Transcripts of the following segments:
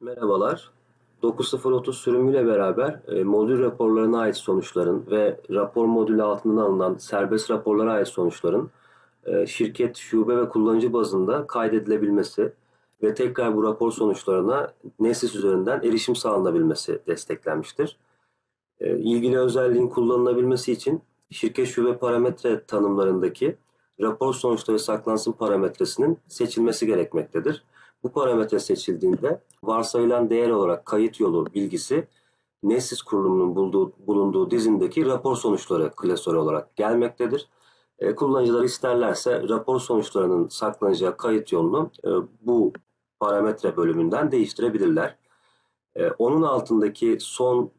Merhabalar. 9030 sürümüyle beraber e, modül raporlarına ait sonuçların ve rapor modülü altından alınan serbest raporlara ait sonuçların e, şirket, şube ve kullanıcı bazında kaydedilebilmesi ve tekrar bu rapor sonuçlarına Neslis üzerinden erişim sağlanabilmesi desteklenmiştir. E, ilgili özelliğin kullanılabilmesi için şirket şube parametre tanımlarındaki rapor sonuçları saklansın parametresinin seçilmesi gerekmektedir. Bu parametre seçildiğinde varsayılan değer olarak kayıt yolu bilgisi Nessis kurulumunun bulduğu, bulunduğu dizindeki rapor sonuçları klasörü olarak gelmektedir. E, kullanıcılar isterlerse rapor sonuçlarının saklanacağı kayıt yolunu e, bu parametre bölümünden değiştirebilirler. E, onun altındaki son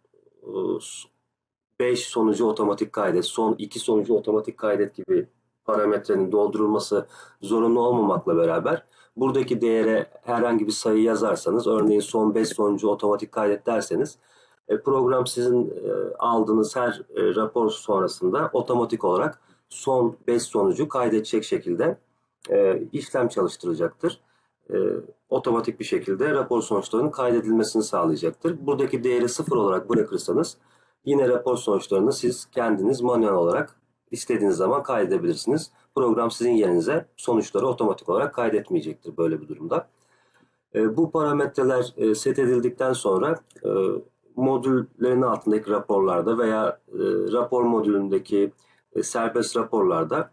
5 e, sonucu otomatik kaydet, son 2 sonucu otomatik kaydet gibi parametrenin doldurulması zorunlu olmamakla beraber buradaki değere herhangi bir sayı yazarsanız örneğin son 5 sonucu otomatik kaydet derseniz e, program sizin e, aldığınız her e, rapor sonrasında otomatik olarak son 5 sonucu kaydedecek şekilde işlem çalıştıracaktır. Otomatik bir şekilde rapor sonuçlarının kaydedilmesini sağlayacaktır. Buradaki değeri sıfır olarak bırakırsanız yine rapor sonuçlarını siz kendiniz manuel olarak istediğiniz zaman kaydedebilirsiniz. Program sizin yerinize sonuçları otomatik olarak kaydetmeyecektir böyle bir durumda. E, bu parametreler e, set edildikten sonra e, modüllerin altındaki raporlarda veya e, rapor modülündeki serbest raporlarda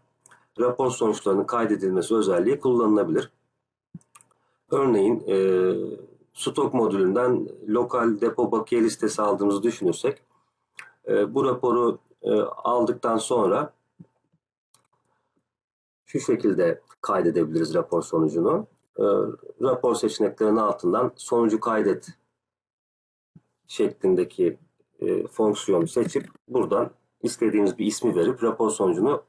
rapor sonuçlarının kaydedilmesi özelliği kullanılabilir. Örneğin stok modülünden lokal depo bakiye listesi aldığımızı düşünürsek bu raporu e, aldıktan sonra şu şekilde kaydedebiliriz rapor sonucunu. E, rapor seçeneklerinin altından sonucu kaydet şeklindeki e, fonksiyonu seçip buradan istediğimiz bir ismi verip rapor sonucunu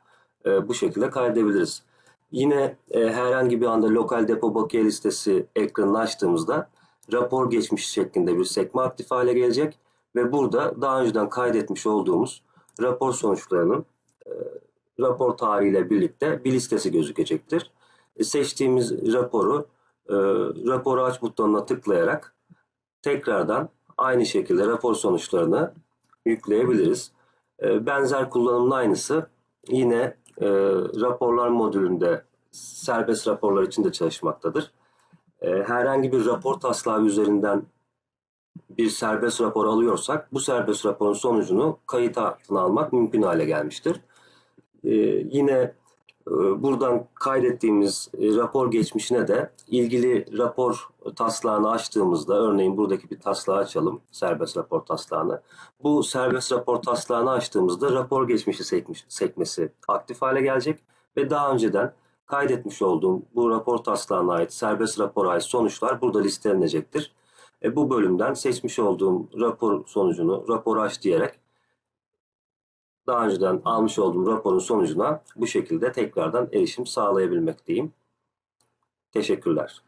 e, bu şekilde kaydedebiliriz. Yine e, herhangi bir anda lokal depo bakiye listesi ekranını açtığımızda rapor geçmiş şeklinde bir sekme aktif hale gelecek ve burada daha önceden kaydetmiş olduğumuz rapor sonuçlarının e, rapor tarihiyle birlikte bir listesi gözükecektir. E, seçtiğimiz raporu e, raporu aç butonuna tıklayarak tekrardan aynı şekilde rapor sonuçlarını yükleyebiliriz. E, benzer kullanımın aynısı yine e, raporlar modülünde serbest raporlar için de çalışmaktadır. E, herhangi bir rapor taslağı üzerinden bir serbest rapor alıyorsak bu serbest raporun sonucunu kayıt altına almak mümkün hale gelmiştir. Ee, yine e, buradan kaydettiğimiz e, rapor geçmişine de ilgili rapor taslağını açtığımızda örneğin buradaki bir taslağı açalım serbest rapor taslağını. Bu serbest rapor taslağını açtığımızda rapor geçmişi sekmiş, sekmesi aktif hale gelecek ve daha önceden kaydetmiş olduğum bu rapor taslağına ait serbest rapora ait sonuçlar burada listelenecektir. E, bu bölümden seçmiş olduğum rapor sonucunu rapor aç diyerek daha önceden almış olduğum raporun sonucuna bu şekilde tekrardan erişim sağlayabilmekteyim. Teşekkürler.